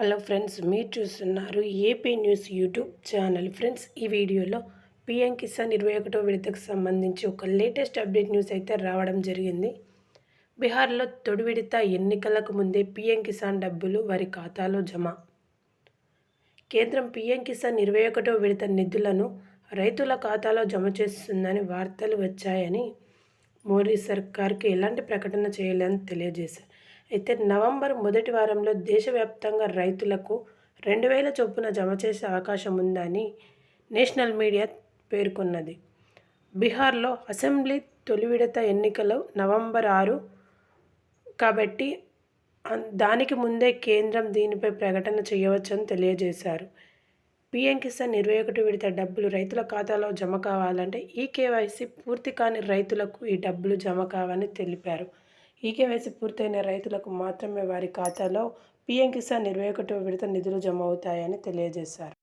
Hello friends మీరు చూస్తున్నారు AP news YouTube channel. Friends ఈ వీడియోలో పిఎం కిసాన్ ఇరవై ఒకటో విడతకు సంబంధించి ఒక లేటెస్ట్ అప్డేట్ న్యూస్ అయితే రావడం జరిగింది. బీహార్లో తొడి విడత ఎన్నికలకు ముందే పిఎం కిసాన్ డబ్బులు వారి ఖాతాలో జమ. కేంద్రం పిఎం కిసాన్ ఇరవై ఒకటో విడత నిధులను రైతుల ఖాతాలో జమ చేస్తుందని వార్తలు వచ్చాయని మోడీ సర్కార్కి ఎలాంటి ప్రకటన చేయలేదని తెలియజేశారు. అయితే నవంబర్ మొదటి వారంలో దేశవ్యాప్తంగా రైతులకు రెండు వేల చొప్పున జమ చేసే అవకాశం ఉందని నేషనల్ మీడియా పేర్కొన్నది. బీహార్లో అసెంబ్లీ తొలి విడత ఎన్నికలు నవంబర్ ఆరు కాబట్టి దానికి ముందే కేంద్రం దీనిపై ప్రకటన చేయవచ్చని తెలియజేశారు. పీఎం కిసాన్ ఇరవై ఒకటి విడత డబ్బులు రైతుల ఖాతాలో జమ కావాలంటే ఈ కేవైసీ పూర్తి కాని రైతులకు ఈ డబ్బులు జమ కావని తెలిపారు. ఈకేవైసీ పూర్తయిన రైతులకు మాత్రమే వారి ఖాతాలో పీఎం కిసాన్ ఇరవై ఒకటో విడత నిధులు జమ అవుతాయని తెలియజేశారు.